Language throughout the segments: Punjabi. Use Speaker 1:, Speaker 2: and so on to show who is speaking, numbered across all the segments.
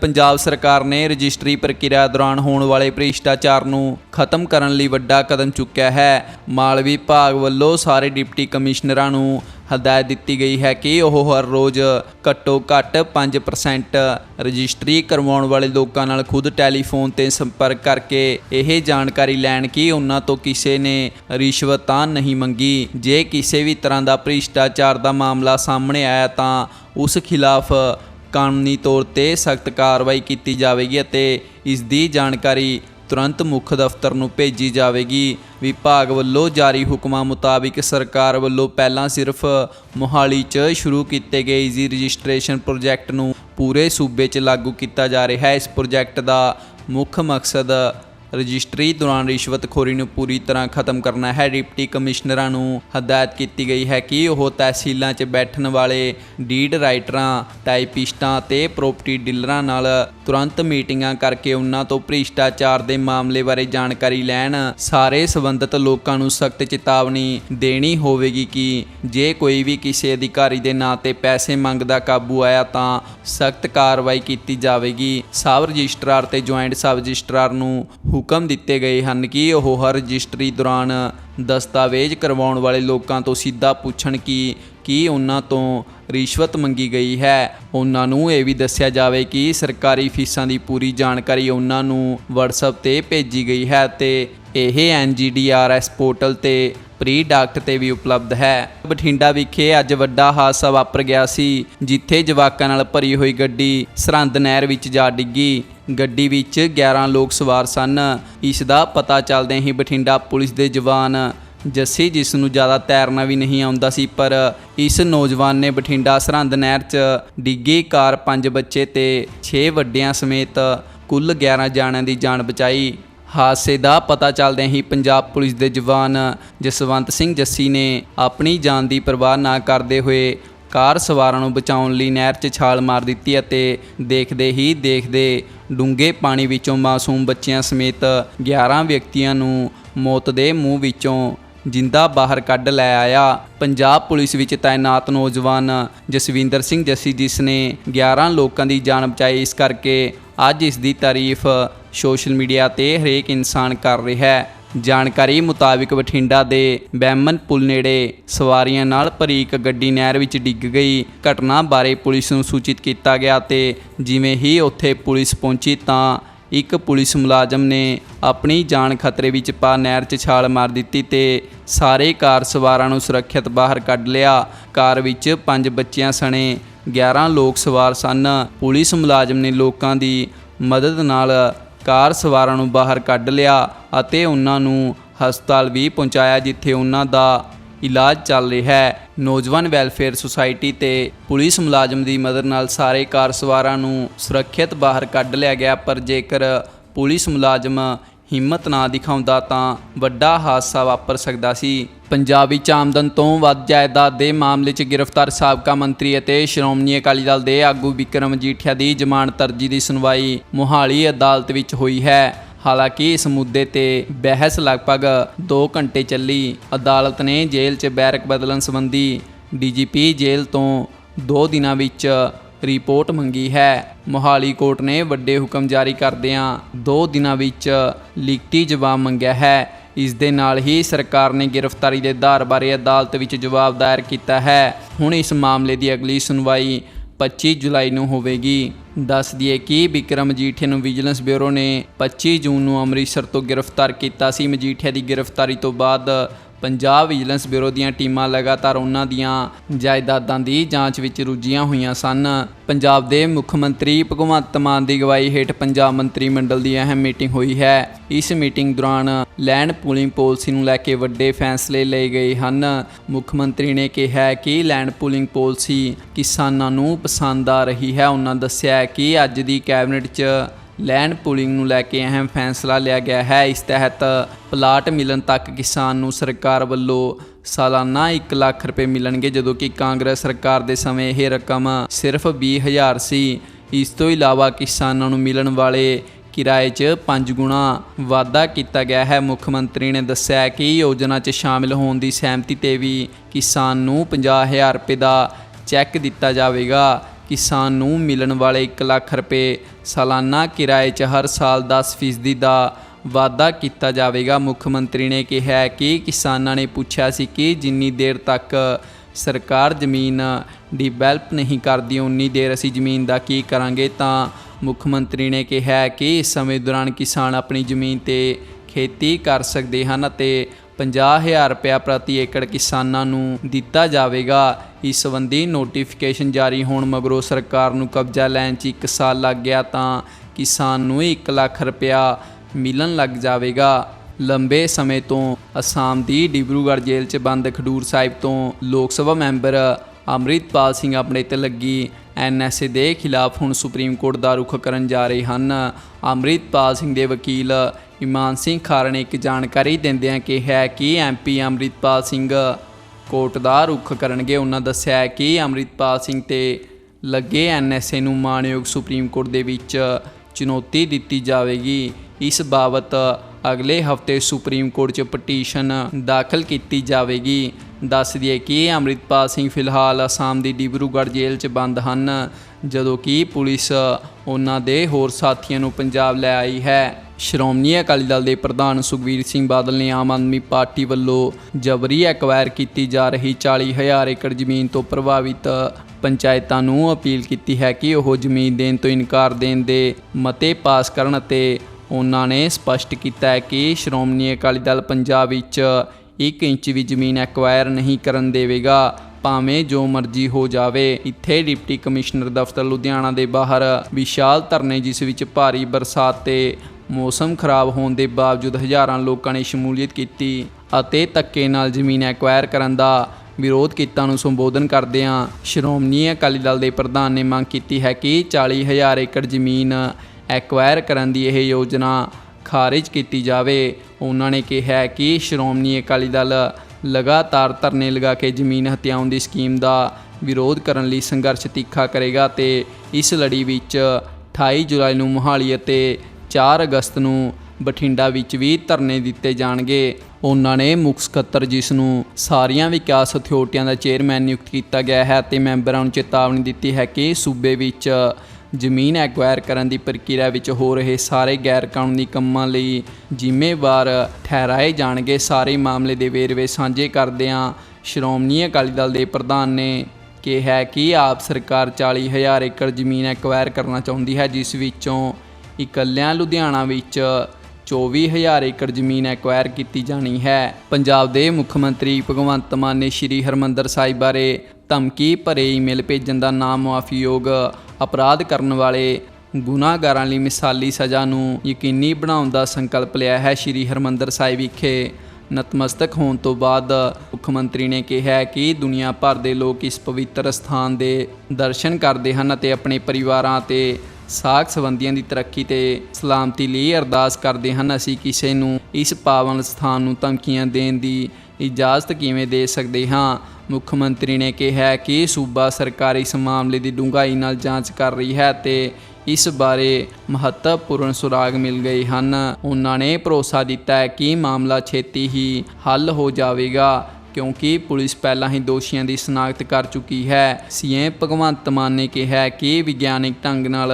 Speaker 1: ਪੰਜਾਬ ਸਰਕਾਰ ਨੇ ਰਜਿਸਟਰੀ ਪ੍ਰਕਿਰਿਆ ਦੌਰਾਨ ਹੋਣ ਵਾਲੇ ਭ੍ਰਿਸ਼ਟਾਚਾਰ ਨੂੰ ਖਤਮ ਕਰਨ ਲਈ ਵੱਡਾ ਕਦਮ ਚੁੱਕਿਆ ਹੈ। ਮਾਲ ਵਿਭਾਗ ਵੱਲੋਂ ਸਾਰੇ ਡਿਪਟੀ ਕਮਿਸ਼ਨਰਾਂ ਨੂੰ ਹਦਾਇਤ ਦਿੱਤੀ ਗਈ ਹੈ ਕਿ ਉਹ ਹਰ ਰੋਜ਼ ਘੱਟੋ ਘੱਟ 5% ਰਜਿਸਟਰੀ ਕਰਵਾਉਣ ਵਾਲੇ ਲੋਕਾਂ ਨਾਲ ਖੁਦ ਟੈਲੀਫੋਨ ਤੇ ਸੰਪਰਕ ਕਰਕੇ ਇਹ ਜਾਣਕਾਰੀ ਲੈਣ ਕਿ ਉਹਨਾਂ ਤੋਂ ਕਿਸੇ ਨੇ ਰਿਸ਼ਵਤ ਤਾਂ ਨਹੀਂ ਮੰਗੀ। ਜੇ ਕਿਸੇ ਵੀ ਤਰ੍ਹਾਂ ਦਾ ਭ੍ਰਿਸ਼ਟਾਚਾਰ ਦਾ ਮਾਮਲਾ ਸਾਹਮਣੇ ਆਇਆ ਤਾਂ ਉਸ ਖਿਲਾਫ ਕਾਨੂੰਨੀ ਤੌਰ ਤੇ ਸਖਤ ਕਾਰਵਾਈ ਕੀਤੀ ਜਾਵੇਗੀ ਅਤੇ ਇਸ ਦੀ ਜਾਣਕਾਰੀ ਤੁਰੰਤ ਮੁੱਖ ਦਫ਼ਤਰ ਨੂੰ ਭੇਜੀ ਜਾਵੇਗੀ। ਵਿਭਾਗ ਵੱਲੋਂ ਜਾਰੀ ਹੁਕਮਾਂ ਮੁਤਾਬਿਕ ਸਰਕਾਰ ਵੱਲੋਂ ਪਹਿਲਾਂ ਸਿਰਫ ਮੋਹਾਲੀ 'ਚ ਸ਼ੁਰੂ ਕੀਤੇ ਗਏ ਈਜ਼ੀ ਰਜਿਸਟ੍ਰੇਸ਼ਨ ਪ੍ਰੋਜੈਕਟ ਨੂੰ ਪੂਰੇ ਸੂਬੇ 'ਚ ਲਾਗੂ ਕੀਤਾ ਜਾ ਰਿਹਾ ਹੈ। ਇਸ ਪ੍ਰੋਜੈਕਟ ਦਾ ਮੁੱਖ ਮਕਸਦ ਰਜਿਸਟਰੀ ਦੌਰਾਨ ਰਿਸ਼ਵਤਖੋਰੀ ਨੂੰ ਪੂਰੀ ਤਰ੍ਹਾਂ ਖਤਮ ਕਰਨਾ ਹੈ। ਡਿਪਟੀ ਕਮਿਸ਼ਨਰਾਂ ਨੂੰ ਹਦਾਇਤ ਕੀਤੀ ਗਈ ਹੈ ਕਿ ਉਹ ਤਹਿਸੀਲਾਂ 'ਚ ਬੈਠਣ ਵਾਲੇ ਡੀਡ ਰਾਈਟਰਾਂ, ਟਾਈਪਿਸਟਾਂ ਤੇ ਪ੍ਰਾਪਰਟੀ ਡੀਲਰਾਂ ਨਾਲ ਤੁਰੰਤ ਮੀਟਿੰਗਾਂ ਕਰਕੇ ਉਹਨਾਂ ਤੋਂ ਭ੍ਰਿਸ਼ਟਾਚਾਰ ਦੇ ਮਾਮਲੇ ਬਾਰੇ ਜਾਣਕਾਰੀ ਲੈਣ, ਸਾਰੇ ਸੰਬੰਧਿਤ ਲੋਕਾਂ ਨੂੰ ਸਖਤ ਚੇਤਾਵਨੀ ਦੇਣੀ ਹੋਵੇਗੀ ਕਿ ਜੇ ਕੋਈ ਵੀ ਕਿਸੇ ਅਧਿਕਾਰੀ ਦੇ ਨਾਂ ਤੇ ਪੈਸੇ ਮੰਗਦਾ ਕਾਬੂ ਆਇਆ ਤਾਂ ਸਖਤ ਕਾਰਵਾਈ ਕੀਤੀ ਜਾਵੇਗੀ। ਸਬ ਰਜਿਸਟਰਾਰ ਤੇ ਜੁਆਇੰਟ ਸਬ ਰਜਿਸਟਰਾਰ ਨੂੰ ਹੁਕਮ ਦਿੱਤੇ ਗਏ ਹਨ ਕਿ ਉਹ ਹਰ ਰਜਿਸਟਰੀ ਦੌਰਾਨ ਦਸਤਾਵੇਜ਼ ਕਰਵਾਉਣ ਵਾਲੇ ਲੋਕਾਂ ਤੋਂ ਸਿੱਧਾ ਪੁੱਛਣ ਕਿ ਕੀ ਉਹਨਾਂ ਤੋਂ ਰਿਸ਼ਵਤ ਮੰਗੀ ਗਈ ਹੈ। ਉਹਨਾਂ ਨੂੰ ਇਹ ਵੀ ਦੱਸਿਆ ਜਾਵੇ ਕਿ ਸਰਕਾਰੀ ਫੀਸਾਂ ਦੀ ਪੂਰੀ ਜਾਣਕਾਰੀ ਉਹਨਾਂ ਨੂੰ WhatsApp ਤੇ ਭੇਜੀ ਗਈ ਹੈ ਤੇ ਇਹ NGDRS ਪੋਰਟਲ ਤੇ ਪ੍ਰੀ ਡਾਕਟ ਤੇ ਵੀ ਉਪਲਬਧ ਹੈ। ਬਠਿੰਡਾ ਵਿਖੇ ਅੱਜ ਵੱਡਾ ਹਾਦਸਾ ਵਾਪਰ ਗਿਆ ਸੀ, ਜਿੱਥੇ ਜਵਾਕਾਂ ਨਾਲ ਭਰੀ ਹੋਈ ਗੱਡੀ ਸਰਹੰਦ ਨਹਿਰ ਵਿੱਚ ਜਾ ਡਿੱਗੀ। ਗੱਡੀ ਵਿੱਚ 11 ਲੋਕ ਸਵਾਰ ਸਨ। ਇਸ ਦਾ ਪਤਾ ਚੱਲਦਿਆਂ ਹੀ ਬਠਿੰਡਾ ਪੁਲਿਸ ਦੇ ਜਵਾਨ ਜੱਸੀ, ਜਿਸ ਨੂੰ ਜ਼ਿਆਦਾ ਤੈਰਨਾ ਵੀ ਨਹੀਂ ਆਉਂਦਾ ਸੀ, ਪਰ ਇਸ ਨੌਜਵਾਨ ਨੇ ਬਠਿੰਡਾ ਸਰਹੰਦ ਨਹਿਰ 'ਚ ਡਿੱਗੀ ਕਾਰ, ਪੰਜ ਬੱਚੇ ਤੇ 6 ਵੱਡਿਆਂ ਸਮੇਤ ਕੁੱਲ 11 ਜਾਣਿਆਂ ਦੀ ਜਾਨ ਬਚਾਈ। ਹਾਦਸੇ ਦਾ ਪਤਾ ਚੱਲਦਿਆਂ ਹੀ ਪੰਜਾਬ ਪੁਲਿਸ ਦੇ ਜਵਾਨ ਜਸਵੰਤ ਸਿੰਘ ਜੱਸੀ ਨੇ ਆਪਣੀ ਜਾਨ ਦੀ ਪਰਵਾਹ ਨਾ ਕਰਦੇ ਹੋਏ ਕਾਰ ਸਵਾਰਾਂ ਨੂੰ ਬਚਾਉਣ ਲਈ ਨਹਿਰ 'ਚ ਛਾਲ ਮਾਰ ਦਿੱਤੀ ਅਤੇ ਦੇਖਦੇ ਹੀ ਦੇਖਦੇ ਡੂੰਘੇ ਪਾਣੀ ਵਿੱਚੋਂ ਮਾਸੂਮ ਬੱਚਿਆਂ ਸਮੇਤ 11 ਵਿਅਕਤੀਆਂ ਨੂੰ ਮੌਤ ਦੇ ਮੂੰਹ ਵਿੱਚੋਂ ਜਿੰਦਾ ਬਾਹਰ ਕੱਢ ਲੈ ਆਇਆ। ਪੰਜਾਬ ਪੁਲਿਸ ਵਿੱਚ ਤਾਇਨਾਤ ਨੌਜਵਾਨ ਜਸਵਿੰਦਰ ਸਿੰਘ ਜੱਸੀ ਜਿਸ ਨੇ 11 ਲੋਕਾਂ ਦੀ ਜਾਨ ਬਚਾਈ, ਇਸ ਕਰਕੇ ਅੱਜ ਇਸ ਦੀ ਤਾਰੀਫ ਸੋਸ਼ਲ ਮੀਡੀਆ ਤੇ ਹਰੇਕ ਇਨਸਾਨ ਕਰ ਰਿਹਾ ਹੈ। ਜਾਣਕਾਰੀ ਮੁਤਾਬਿਕ ਬਠਿੰਡਾ ਦੇ ਬੈਮਨ ਪੁਲ ਨੇੜੇ ਸਵਾਰੀਆਂ ਨਾਲ ਭਰੀ ਇੱਕ ਗੱਡੀ ਨਹਿਰ ਵਿੱਚ ਡਿੱਗ ਗਈ। ਘਟਨਾ ਬਾਰੇ ਪੁਲਿਸ ਨੂੰ ਸੂਚਿਤ ਕੀਤਾ ਗਿਆ ਤੇ ਜਿਵੇਂ ਹੀ ਉੱਥੇ ਪੁਲਿਸ ਪਹੁੰਚੀ ਤਾਂ ਇੱਕ ਪੁਲਿਸ ਮੁਲਾਜ਼ਮ ਨੇ ਆਪਣੀ ਜਾਨ ਖਤਰੇ ਵਿੱਚ ਪਾ ਨਹਿਰ 'ਚ ਛਾਲ ਮਾਰ ਦਿੱਤੀ ਤੇ ਸਾਰੇ ਕਾਰ ਸਵਾਰਾਂ ਨੂੰ ਸੁਰੱਖਿਅਤ ਬਾਹਰ ਕੱਢ ਲਿਆ। ਕਾਰ ਵਿੱਚ ਪੰਜ ਬੱਚਿਆਂ ਸਣੇ 11 ਲੋਕ ਸਵਾਰ ਸਨ। ਪੁਲਿਸ ਮੁਲਾਜ਼ਮ ਨੇ ਲੋਕਾਂ ਦੀ ਮਦਦ ਨਾਲ ਕਾਰ ਸਵਾਰਾਂ ਨੂੰ ਬਾਹਰ ਕੱਢ ਲਿਆ ਅਤੇ ਉਹਨਾਂ ਨੂੰ ਹਸਪਤਾਲ ਵੀ ਪਹੁੰਚਾਇਆ ਜਿੱਥੇ ਉਹਨਾਂ ਦਾ ਇਲਾਜ ਚੱਲ ਰਿਹਾ ਹੈ। ਨੌਜਵਾਨ ਵੈਲਫੇਅਰ ਸੁਸਾਇਟੀ ਤੇ ਪੁਲਿਸ ਮੁਲਾਜ਼ਮ ਦੀ ਮਦਦ ਨਾਲ ਸਾਰੇ ਕਾਰ ਸਵਾਰਾਂ ਨੂੰ ਸੁਰੱਖਿਅਤ ਬਾਹਰ ਕੱਢ ਲਿਆ ਗਿਆ, ਪਰ ਜੇਕਰ ਪੁਲਿਸ ਮੁਲਾਜ਼ਮ ਹਿੰਮਤ ਨਾ ਦਿਖਾਉਂਦਾ ਤਾਂ ਵੱਡਾ ਹਾਦਸਾ ਵਾਪਰ ਸਕਦਾ ਸੀ। ਪੰਜਾਬ ਵਿੱਚ ਆਮਦਨ ਤੋਂ ਵੱਧ ਜਾਇਦਾਦ ਦੇ ਮਾਮਲੇ 'ਚ ਗ੍ਰਿਫਤਾਰ ਸਾਬਕਾ ਮੰਤਰੀ ਅਤੇ ਸ਼੍ਰੋਮਣੀ ਅਕਾਲੀ ਦਲ ਦੇ ਆਗੂ ਵਿਕਰਮ ਜੀਠਿਆ ਦੀ ਜ਼ਮਾਨਤ ਅਰਜੀ ਦੀ ਸੁਣਵਾਈ ਮੋਹਾਲੀ ਅਦਾਲਤ ਵਿੱਚ ਹੋਈ ਹੈ। ਹਾਲਾਂਕਿ ਇਸ ਮੁੱਦੇ ਤੇ ਬਹਿਸ ਲਗਭਗ 2 ਘੰਟੇ ਚੱਲੀ। ਅਦਾਲਤ ਨੇ ਜੇਲ੍ਹ 'ਚ ਬੈਰਕ ਬਦਲਣ ਸੰਬੰਧੀ ਡੀਜੀਪੀ ਜੇਲ੍ਹ ਤੋਂ 2 ਦਿਨਾਂ ਵਿੱਚ ਰਿਪੋਰਟ ਮੰਗੀ ਹੈ। ਮੋਹਾਲੀ ਕੋਰਟ ਨੇ ਵੱਡੇ ਹੁਕਮ ਜਾਰੀ ਕਰਦਿਆਂ 2 ਦਿਨਾਂ ਵਿੱਚ ਲਿਖਤੀ ਜਵਾਬ ਮੰਗਿਆ ਹੈ। ਇਸ ਦੇ ਨਾਲ ਹੀ ਸਰਕਾਰ ਨੇ ਗ੍ਰਿਫਤਾਰੀ ਦੇ ਆਧਾਰ ਬਾਰੇ ਅਦਾਲਤ ਵਿੱਚ ਜਵਾਬ ਦਾਇਰ ਕੀਤਾ ਹੈ। ਹੁਣ ਇਸ ਮਾਮਲੇ ਦੀ ਅਗਲੀ ਸੁਣਵਾਈ 25 ਜੁਲਾਈ ਨੂੰ ਹੋਵੇਗੀ। ਦੱਸ ਦਈਏ ਕਿ ਵਿਕਰਮ ਮਜੀਠੀਆ ਨੂੰ ਵਿਜੀਲੈਂਸ ਬਿਊਰੋ ਨੇ 25 ਜੂਨ ਨੂੰ ਅੰਮ੍ਰਿਤਸਰ ਤੋਂ ਗ੍ਰਿਫਤਾਰ ਕੀਤਾ ਸੀ। ਮਜੀਠੀਆ ਦੀ ਗ੍ਰਿਫਤਾਰੀ ਤੋਂ ਬਾਅਦ ਪੰਜਾਬ ਵਿਜੀਲੈਂਸ ਬਿਊਰੋ ਦੀਆਂ ਟੀਮਾਂ ਲਗਾਤਾਰ ਉਹਨਾਂ ਦੀਆਂ ਜਾਇਦਾਦਾਂ ਦੀ ਜਾਂਚ ਵਿੱਚ ਰੁੱਝੀਆਂ ਹੋਈਆਂ ਸਨ। ਪੰਜਾਬ ਦੇ ਮੁੱਖ ਮੰਤਰੀ ਭਗਵੰਤ ਮਾਨ ਦੀ ਅਗਵਾਈ ਹੇਠ ਪੰਜਾਬ ਮੰਤਰੀ ਮੰਡਲ ਦੀ ਅਹਿਮ ਮੀਟਿੰਗ ਹੋਈ ਹੈ। ਇਸ ਮੀਟਿੰਗ ਦੌਰਾਨ ਲੈਂਡ ਪੂਲਿੰਗ ਪਾਲਿਸੀ ਨੂੰ ਲੈ ਕੇ ਵੱਡੇ ਫੈਸਲੇ ਲਏ ਗਏ ਹਨ। ਮੁੱਖ ਮੰਤਰੀ ਨੇ ਕਿਹਾ ਕਿ ਲੈਂਡ ਪੂਲਿੰਗ ਪਾਲਿਸੀ ਕਿਸਾਨਾਂ ਨੂੰ ਪਸੰਦ ਆ ਰਹੀ ਹੈ। ਉਹਨਾਂ ਦੱਸਿਆ ਕਿ ਅੱਜ ਦੀ ਕੈਬਨਿਟ 'ਚ ਲੈਂਡ ਪੂਲਿੰਗ ਨੂੰ ਲੈ ਕੇ ਅਹਿਮ ਫੈਸਲਾ ਲਿਆ ਗਿਆ ਹੈ। ਇਸ ਤਹਿਤ ਪਲਾਟ ਮਿਲਣ ਤੱਕ ਕਿਸਾਨ ਨੂੰ ਸਰਕਾਰ ਵੱਲੋਂ ਸਾਲਾਨਾ 1 ਲੱਖ ਰੁਪਏ ਮਿਲਣਗੇ, ਜਦੋਂ ਕਿ ਕਾਂਗਰਸ ਸਰਕਾਰ ਦੇ ਸਮੇਂ ਇਹ ਰਕਮ ਸਿਰਫ 20000 ਸੀ। ਇਸ ਤੋਂ ਇਲਾਵਾ ਕਿਸਾਨਾਂ ਨੂੰ ਮਿਲਣ ਵਾਲੇ ਕਿਰਾਏ 'ਚ 5 ਗੁਣਾ ਵਾਧਾ ਕੀਤਾ ਗਿਆ ਹੈ। ਮੁੱਖ ਮੰਤਰੀ ਨੇ ਦੱਸਿਆ ਕਿ ਯੋਜਨਾ 'ਚ ਸ਼ਾਮਿਲ ਹੋਣ ਦੀ ਸਹਿਮਤੀ ਤੇ ਵੀ ਕਿਸਾਨ ਨੂੰ 50000 ਰੁਪਏ ਦਾ ਚੈੱਕ ਦਿੱਤਾ ਜਾਵੇਗਾ। ਕਿਸਾਨ ਨੂੰ ਮਿਲਣ ਵਾਲੇ 1 ਲੱਖ ਰੁਪਏ ਸਾਲਾਨਾ ਕਿਰਾਏ 'ਚ ਹਰ ਸਾਲ 10% ਦਾ ਵਾਧਾ ਕੀਤਾ ਜਾਵੇਗਾ। ਮੁੱਖ ਮੰਤਰੀ ਨੇ ਕਿਹਾ ਕਿ ਕਿਸਾਨਾਂ ਨੇ ਪੁੱਛਿਆ ਸੀ ਕਿ ਜਿੰਨੀ ਦੇਰ ਤੱਕ ਸਰਕਾਰ ਜ਼ਮੀਨ ਡਿਵੈਲਪ ਨਹੀਂ ਕਰਦੀ, ਉਨੀ ਦੇਰ ਅਸੀਂ ਜ਼ਮੀਨ ਦਾ ਕੀ ਕਰਾਂਗੇ? ਤਾਂ ਮੁੱਖ ਮੰਤਰੀ ਨੇ ਕਿਹਾ ਕਿ ਇਸ ਸਮੇਂ ਦੌਰਾਨ ਕਿਸਾਨ ਆਪਣੀ ਜ਼ਮੀਨ ਤੇ ਖੇਤੀ ਕਰ ਸਕਦੇ ਹਨ ਅਤੇ 50000 ਰੁਪਇਆ ਪ੍ਰਤੀ ਏਕੜ ਕਿਸਾਨਾਂ ਨੂੰ ਦਿੱਤਾ ਜਾਵੇਗਾ। ਇਸ ਸੰਬੰਧੀ ਨੋਟੀਫਿਕੇਸ਼ਨ ਜਾਰੀ ਹੋਣ ਮਗਰੋਂ ਸਰਕਾਰ ਨੂੰ ਕਬਜ਼ਾ ਲੈਣ 'ਚ 1 ਸਾਲ ਲੱਗ ਗਿਆ ਤਾਂ ਕਿਸਾਨ ਨੂੰ 1 ਲੱਖ ਰੁਪਇਆ ਮਿਲਣ ਲੱਗ ਜਾਵੇਗਾ। ਲੰਬੇ ਸਮੇਂ ਤੋਂ ਅਸਾਮ ਦੀ ਡਿਬਰੂਗੜ੍ਹ ਜੇਲ੍ਹ 'ਚ ਬੰਦ ਖਡੂਰ ਸਾਹਿਬ ਤੋਂ ਲੋਕ ਸਭਾ ਮੈਂਬਰ ਅੰਮ੍ਰਿਤਪਾਲ ਸਿੰਘ ਆਪਣੇ ਤੇ ਲੱਗੀ ਐਨਐਸਏ ਦੇ ਖਿਲਾਫ ਹੁਣ ਸੁਪਰੀਮ ਕੋਰਟ ਦਾ ਰੁਖ ਕਰਨ ਜਾ ਰਹੇ ਹਨ। ਅੰਮ੍ਰਿਤਪਾਲ ਸਿੰਘ ਦੇ ਵਕੀਲ ਇਮਾਨ ਸਿੰਘ ਖਾਰ ਨੇ ਇੱਕ ਜਾਣਕਾਰੀ ਦਿੰਦਿਆਂ ਕਿਹਾ ਕਿ ਐਮਪੀ ਅੰਮ੍ਰਿਤਪਾਲ ਸਿੰਘ ਕੋਰਟ ਦਾ ਰੁਖ ਕਰਨਗੇ। ਉਹਨਾਂ ਦੱਸਿਆ ਕਿ ਅੰਮ੍ਰਿਤਪਾਲ ਸਿੰਘ ਤੇ ਲੱਗੇ ਐਨਐਸਏ ਨੂੰ ਮਾਣਯੋਗ ਸੁਪਰੀਮ ਕੋਰਟ ਦੇ ਵਿੱਚ ਚੁਣੌਤੀ ਦਿੱਤੀ ਜਾਵੇਗੀ। ਇਸ ਬਾਬਤ ਅਗਲੇ ਹਫ਼ਤੇ ਸੁਪਰੀਮ ਕੋਰਟ 'ਚ ਪਟੀਸ਼ਨ ਦਾਖਲ ਕੀਤੀ ਜਾਵੇਗੀ। ਦੱਸ ਦਈਏ ਕਿ ਅੰਮ੍ਰਿਤਪਾਲ ਸਿੰਘ ਫਿਲਹਾਲ ਅਸਾਮ ਦੀ ਡਿਬਰੂਗੜ੍ਹ ਜੇਲ੍ਹ 'ਚ ਬੰਦ ਹਨ, ਜਦੋਂ ਕਿ ਪੁਲਿਸ ਉਹਨਾਂ ਦੇ ਹੋਰ ਸਾਥੀਆਂ ਨੂੰ ਪੰਜਾਬ ਲੈ ਆਈ ਹੈ। ਸ਼੍ਰੋਮਣੀ ਅਕਾਲੀ ਦਲ ਦੇ ਪ੍ਰਧਾਨ ਸੁਖਬੀਰ ਸਿੰਘ ਬਾਦਲ ਨੇ ਆਮ ਆਦਮੀ ਪਾਰਟੀ ਵੱਲੋਂ ਜਬਰੀ ਐਕਵਾਇਰ ਕੀਤੀ ਜਾ ਰਹੀ 40000 ਏਕੜ ਜ਼ਮੀਨ ਤੋਂ ਪ੍ਰਭਾਵਿਤ ਪੰਚਾਇਤਾਂ ਨੂੰ ਅਪੀਲ ਕੀਤੀ ਹੈ ਕਿ ਉਹ ਜ਼ਮੀਨ ਦੇਣ ਤੋਂ ਇਨਕਾਰ ਦੇਣ ਦੇ ਮਤੇ ਪਾਸ ਕਰਨ ਅਤੇ ਉਹਨਾਂ ਨੇ ਸਪਸ਼ਟ ਕੀਤਾ ਹੈ ਕਿ ਸ਼੍ਰੋਮਣੀ ਅਕਾਲੀ ਦਲ ਪੰਜਾਬ ਵਿੱਚ 1 ਇੰਚ ਵੀ ਜ਼ਮੀਨ ਐਕਵਾਇਰ ਨਹੀਂ ਕਰਨ ਦੇਵੇਗਾ। ਭਾਵੇਂ ਜੋ ਮਰਜ਼ੀ ਹੋ ਜਾਵੇ, ਇੱਥੇ ਡਿਪਟੀ ਕਮਿਸ਼ਨਰ ਦਫ਼ਤਰ ਲੁਧਿਆਣਾ ਦੇ ਬਾਹਰ ਵਿਸ਼ਾਲ ਧਰਨੇ, ਜਿਸ ਵਿੱਚ ਭਾਰੀ ਬਰਸਾਤ ਤੇ ਮੌਸਮ ਖਰਾਬ ਹੋਣ ਦੇ ਬਾਵਜੂਦ ਹਜ਼ਾਰਾਂ ਲੋਕਾਂ ਨੇ ਸ਼ਮੂਲੀਅਤ ਕੀਤੀ ਅਤੇ ਧੱਕੇ ਨਾਲ ਜ਼ਮੀਨ ਐਕਵਾਇਰ ਕਰਨ ਦਾ ਵਿਰੋਧ ਕੀਤਾ ਨੂੰ ਸੰਬੋਧਨ ਕਰਦਿਆਂ ਸ਼੍ਰੋਮਣੀ ਅਕਾਲੀ ਦਲ ਦੇ ਪ੍ਰਧਾਨ ਨੇ ਮੰਗ ਕੀਤੀ ਹੈ ਕਿ 40000 ਏਕੜ ਜ਼ਮੀਨ ਐਕਵਾਇਰ ਕਰਨ ਦੀ ਇਹ ਯੋਜਨਾ ਖਾਰਿਜ ਕੀਤੀ ਜਾਵੇ। ਉਹਨਾਂ ਨੇ ਕਿਹਾ ਕਿ ਸ਼੍ਰੋਮਣੀ ਅਕਾਲੀ ਦਲ ਲਗਾਤਾਰ ਧਰਨੇ ਲਗਾ ਕੇ ਜ਼ਮੀਨ ਹਤਿਆਉਣ ਦੀ ਸਕੀਮ ਦਾ ਵਿਰੋਧ ਕਰਨ ਲਈ ਸੰਘਰਸ਼ ਤਿੱਖਾ ਕਰੇਗਾ ਤੇ ਇਸ ਲੜੀ ਵਿੱਚ 28 ਜੁਲਾਈ ਨੂੰ ਮੋਹਾਲੀ ਅਤੇ 4 ਅਗਸਤ ਨੂੰ ਬਠਿੰਡਾ ਵਿੱਚ ਵੀ ਧਰਨੇ ਦਿੱਤੇ ਜਾਣਗੇ। ਉਹਨਾਂ ਨੇ ਮੁੱਖ ਸਕੱਤਰ ਜਿਸ ਨੂੰ ਸਾਰੀਆਂ ਵਿਕਾਸ ਅਥਾਰਟੀਆਂ ਦਾ ਚੇਅਰਮੈਨ ਨਿਯੁਕਤ ਕੀਤਾ ਗਿਆ ਹੈ ਤੇ ਮੈਂਬਰਾਂ ਨੂੰ ਚੇਤਾਵਨੀ ਦਿੱਤੀ ਹੈ ਕਿ ਸੂਬੇ ਵਿੱਚ ਜ਼ਮੀਨ ਐਕਵਾਇਰ ਕਰਨ ਦੀ ਪ੍ਰਕਿਰਿਆ ਵਿੱਚ ਹੋ ਰਹੇ ਸਾਰੇ ਗੈਰ ਕਾਨੂੰਨੀ ਕੰਮਾਂ ਲਈ ਜ਼ਿੰਮੇਵਾਰ ਠਹਿਰਾਏ ਜਾਣਗੇ। ਸਾਰੇ ਮਾਮਲੇ ਦੇ ਵੇਰਵੇ ਸਾਂਝੇ ਕਰਦਿਆਂ ਸ਼੍ਰੋਮਣੀ ਅਕਾਲੀ ਦਲ ਦੇ ਪ੍ਰਧਾਨ ਨੇ ਕਿਹਾ ਕਿ ਆਪ ਸਰਕਾਰ 40000 ਏਕੜ ਜ਼ਮੀਨ ਐਕਵਾਇਰ ਕਰਨਾ ਚਾਹੁੰਦੀ ਹੈ, ਜਿਸ ਵਿੱਚੋਂ ਇਕੱਲਿਆਂ ਲੁਧਿਆਣਾ ਵਿੱਚ 24000 ਏਕੜ ਜ਼ਮੀਨ ਐਕਵਾਇਰ ਕੀਤੀ ਜਾਣੀ ਹੈ। ਪੰਜਾਬ ਦੇ ਮੁੱਖ ਮੰਤਰੀ ਭਗਵੰਤ ਮਾਨ ਨੇ ਸ਼੍ਰੀ ਹਰਮੰਦਰ ਸਾਹਿਬ ਬਾਰੇ ਧਮਕੀ ਭਰੇ ਈਮੇਲ ਭੇਜਣ ਦਾ ਨਾਮੁਆਫੀਯੋਗ ਅਪਰਾਧ ਕਰਨ ਵਾਲੇ ਗੁਨਾਹਗਾਰਾਂ ਲਈ ਮਿਸਾਲੀ ਸਜ਼ਾ ਨੂੰ ਯਕੀਨੀ ਬਣਾਉਣ ਦਾ ਸੰਕਲਪ ਲਿਆ ਹੈ ਸ਼੍ਰੀ ਹਰਮੰਦਰ ਸਾਹਿਬ ਵਿਖੇ। ਨਤਮਸਤਕ ਹੋਣ ਤੋਂ ਬਾਅਦ ਮੁੱਖ ਮੰਤਰੀ ਨੇ ਕਿਹਾ ਕਿ ਦੁਨੀਆ ਭਰ ਦੇ ਲੋਕ ਇਸ ਪਵਿੱਤਰ ਸਥਾਨ ਦੇ ਦਰਸ਼ਨ ਕਰਦੇ ਹਨ ਅਤੇ ਆਪਣੇ ਪਰਿਵਾਰਾਂ ਤੇ ਸਾਖ ਸੰਬੰਧੀਆਂ ਦੀ ਤਰੱਕੀ ਤੇ ਸਲਾਮਤੀ ਲਈ ਅਰਦਾਸ ਕਰਦੇ ਹਨ। ਅਸੀਂ ਕਿਸੇ ਨੂੰ ਇਸ ਪਾਵਨ ਸਥਾਨ ਨੂੰ ਧਮਕੀਆਂ ਦੇਣ ਦੀ ਇਜਾਜ਼ਤ ਕਿਵੇਂ ਦੇ ਸਕਦੇ ਹਾਂ? ਮੁੱਖ ਮੰਤਰੀ ਨੇ ਕਿਹਾ ਕਿ ਸੂਬਾ ਸਰਕਾਰ ਇਸ ਮਾਮਲੇ ਦੀ ਡੂੰਘਾਈ ਨਾਲ ਜਾਂਚ ਕਰ ਰਹੀ ਹੈ ਤੇ ਇਸ ਬਾਰੇ ਮਹੱਤਵਪੂਰਨ ਸੁਰਾਗ ਮਿਲ ਗਏ ਹਨ। ਉਹਨਾਂ ਨੇ ਭਰੋਸਾ ਦਿੱਤਾ ਹੈ ਕਿ ਮਾਮਲਾ ਛੇਤੀ ਹੀ ਹੱਲ ਹੋ ਜਾਵੇਗਾ, ਕਿਉਂਕਿ ਪੁਲਿਸ ਪਹਿਲਾਂ ਹੀ ਦੋਸ਼ੀਆਂ ਦੀ ਸ਼ਨਾਖਤ ਕਰ ਚੁੱਕੀ ਹੈ। ਸੀਐਮ ਭਗਵੰਤ ਮਾਨ ਨੇ ਕਿਹਾ ਕਿ ਵਿਗਿਆਨਕ ਢੰਗ ਨਾਲ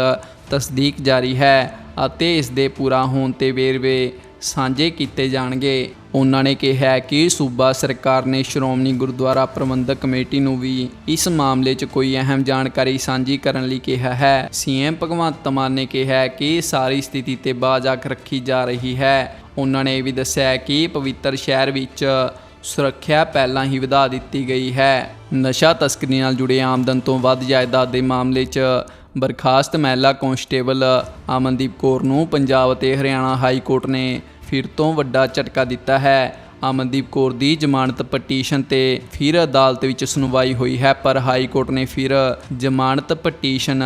Speaker 1: ਤਸਦੀਕ ਜਾਰੀ ਹੈ ਅਤੇ ਇਸ ਦੇ ਪੂਰਾ ਹੋਣ ਤੇ ਵੇਰਵੇ ਸਾਂਝੇ ਕੀਤੇ ਜਾਣਗੇ। ਉਹਨਾਂ ਨੇ ਕਿਹਾ ਕਿ ਸੂਬਾ ਸਰਕਾਰ ਨੇ ਸ਼੍ਰੋਮਣੀ ਗੁਰਦੁਆਰਾ ਪ੍ਰਬੰਧਕ ਕਮੇਟੀ ਨੂੰ ਵੀ ਇਸ ਮਾਮਲੇ 'ਚ ਕੋਈ ਅਹਿਮ ਜਾਣਕਾਰੀ ਸਾਂਝੀ ਕਰਨ ਲਈ ਕਿਹਾ ਹੈ। ਸੀਐਮ ਭਗਵੰਤ ਮਾਨ ਨੇ ਕਿਹਾ ਕਿ ਸਾਰੀ ਸਥਿਤੀ ਤੇ ਬਾਜ਼ਾਕ ਰੱਖੀ ਜਾ ਰਹੀ ਹੈ। ਉਹਨਾਂ ਨੇ ਇਹ ਵੀ ਦੱਸਿਆ ਕਿ ਪਵਿੱਤਰ ਸ਼ਹਿਰ ਵਿੱਚ ਸੁਰੱਖਿਆ ਪਹਿਲਾਂ ਹੀ ਵਧਾ ਦਿੱਤੀ ਗਈ ਹੈ। ਨਸ਼ਾ ਤਸਕਰੀ ਨਾਲ ਜੁੜੇ ਆਮਦਨ ਤੋਂ ਵੱਧ ਜਾਇਦਾਦ ਦੇ ਮਾਮਲੇ 'ਚ ਬਰਖਾਸਤ ਮਹਿਲਾ ਕਾਂਸਟੇਬਲ ਅਮਨਦੀਪ ਕੌਰ ਨੂੰ ਪੰਜਾਬ ਅਤੇ ਹਰਿਆਣਾ ਹਾਈ ਕੋਰਟ ਨੇ ਫਿਰ ਤੋਂ ਵੱਡਾ ਝਟਕਾ ਦਿੱਤਾ ਹੈ। ਅਮਨਦੀਪ ਕੌਰ ਦੀ ਜ਼ਮਾਨਤ ਪਟੀਸ਼ਨ ਤੇ ਫਿਰ ਅਦਾਲਤ ਵਿੱਚ ਸੁਣਵਾਈ ਹੋਈ ਹੈ, ਪਰ ਹਾਈ ਕੋਰਟ ਨੇ ਫਿਰ ਜ਼ਮਾਨਤ ਪਟੀਸ਼ਨ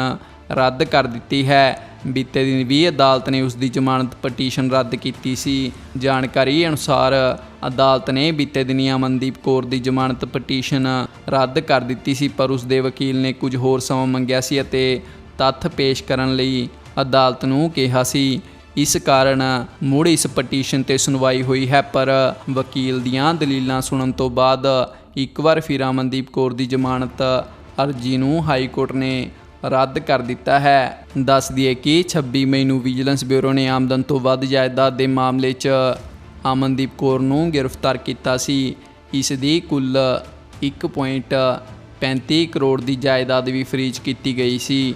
Speaker 1: ਰੱਦ ਕਰ ਦਿੱਤੀ ਹੈ। ਬੀਤੇ ਦਿਨ ਵੀ ਅਦਾਲਤ ਨੇ ਉਸ ਦੀ ਜ਼ਮਾਨਤ ਪਟੀਸ਼ਨ ਰੱਦ ਕੀਤੀ ਸੀ। ਜਾਣਕਾਰੀ ਅਨੁਸਾਰ ਅਦਾਲਤ ਨੇ ਬੀਤੇ ਦਿਨੀ ਅਮਨਦੀਪ ਕੌਰ ਦੀ ਜ਼ਮਾਨਤ ਪਟੀਸ਼ਨ ਰੱਦ ਕਰ ਦਿੱਤੀ ਸੀ, ਪਰ ਉਸ ਦੇ ਵਕੀਲ ਨੇ ਕੁਝ ਹੋਰ ਸਮਾਂ ਮੰਗਿਆ ਸੀ ਅਤੇ ਤੱਥ ਪੇਸ਼ ਕਰਨ ਲਈ ਅਦਾਲਤ ਨੂੰ ਕਿਹਾ ਸੀ। ਇਸ ਕਾਰਨ ਮੁੜ ਇਸ ਪਟੀਸ਼ਨ ਤੇ ਸੁਣਵਾਈ ਹੋਈ ਹੈ, ਪਰ ਵਕੀਲ ਦੀਆਂ ਦਲੀਲਾਂ ਸੁਣਨ ਤੋਂ ਬਾਅਦ ਇੱਕ ਵਾਰ ਫਿਰ ਅਮਨਦੀਪ ਕੌਰ ਦੀ ਜ਼ਮਾਨਤ ਅਰਜੀ ਨੂੰ ਹਾਈ ਕੋਰਟ ਨੇ ਰੱਦ ਕਰ ਦਿੱਤਾ ਹੈ। ਦੱਸ ਦਈਏ ਕਿ 26 ਮਈ ਨੂੰ ਵਿਜੀਲੈਂਸ ਬਿਊਰੋ ਨੇ ਆਮਦਨ ਤੋਂ ਵੱਧ ਜਾਇਦਾਦ ਦੇ ਮਾਮਲੇ 'ਚ ਅਮਨਦੀਪ ਕੌਰ ਨੂੰ ਗ੍ਰਿਫਤਾਰ ਕੀਤਾ ਸੀ। ਇਸ ਦੀ ਕੁੱਲ 1.35 ਕਰੋੜ ਦੀ ਜਾਇਦਾਦ ਵੀ ਫਰੀਜ਼ ਕੀਤੀ ਗਈ ਸੀ।